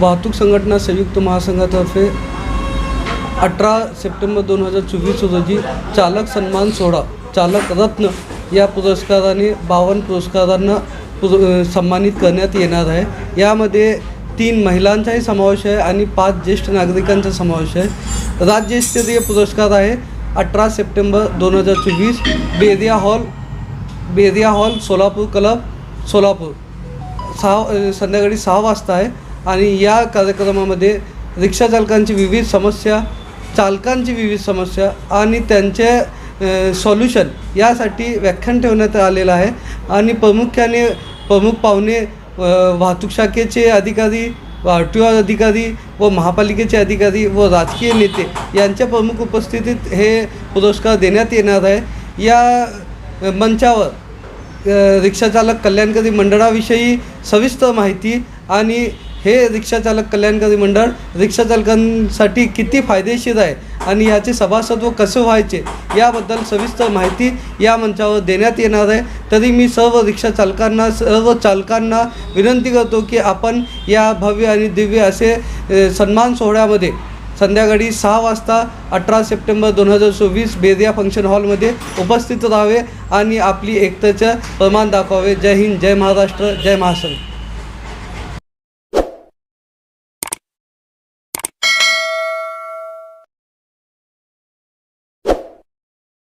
वाहतूक संघटना संयुक्त महासंघातर्फे अठरा सप्टेंबर दोन हजार चोवीस रोजी चालक सन्मान सोहळा चालक रत्न या पुरस्काराने बावन्न पुरस्कारांना पुर सन्मानित करण्यात येणार आहे. यामध्ये तीन महिलांचाही समावेश आहे आणि पाच ज्येष्ठ नागरिकांचा समावेश आहे. राज्यस्तरीय पुरस्कार आहे अठरा सप्टेंबर दोन हजार चोवीस Beria hall Beria hall Solapur club Solapur. सहा संध्याकाळी सहा वाजता आहे. आणि या कार्यक्रमामध्ये रिक्षाचालकांची विविध समस्या चालकांची विविध समस्या आणि त्यांचे सॉल्युशन यासाठी व्याख्यान ठेवण्यात आलेलं आहे. आणि प्रामुख्याने प्रमुख पाहुणे वाहतूक शाखेचे अधिकारी आर अधिकारी व महापालिकेचे अधिकारी व राजकीय नेते यांच्या प्रमुख उपस्थितीत हे पुरस्कार देण्यात येणार आहे. या मंचावर रिक्षाचालक कल्याणकारी मंडळाविषयी सविस्तर माहिती आणि हे रिक्षाचालक कल्याणकारी मंडळ रिक्षाचालकांसाठी किती फायदेशीर आहे आणि याचे सभासत्व कसे व्हायचे याबद्दल सविस्तर माहिती या मंचावर देण्यात येणार आहे. तरी मी सर्व रिक्षाचालकांना सर्व चालकांना विनंती करतो की आपण या भव्य आणि दिव्य असे सन्मान सोहळ्यामध्ये संध्याकाळी सहा वाजता अठरा सप्टेंबर दोन हजार चोवीस बेरिया फंक्शन हॉलमध्ये उपस्थित राहावे आणि आपली एकतेचं प्रमाण दाखवावे. जय हिंद जय महाराष्ट्र जय महासंघ.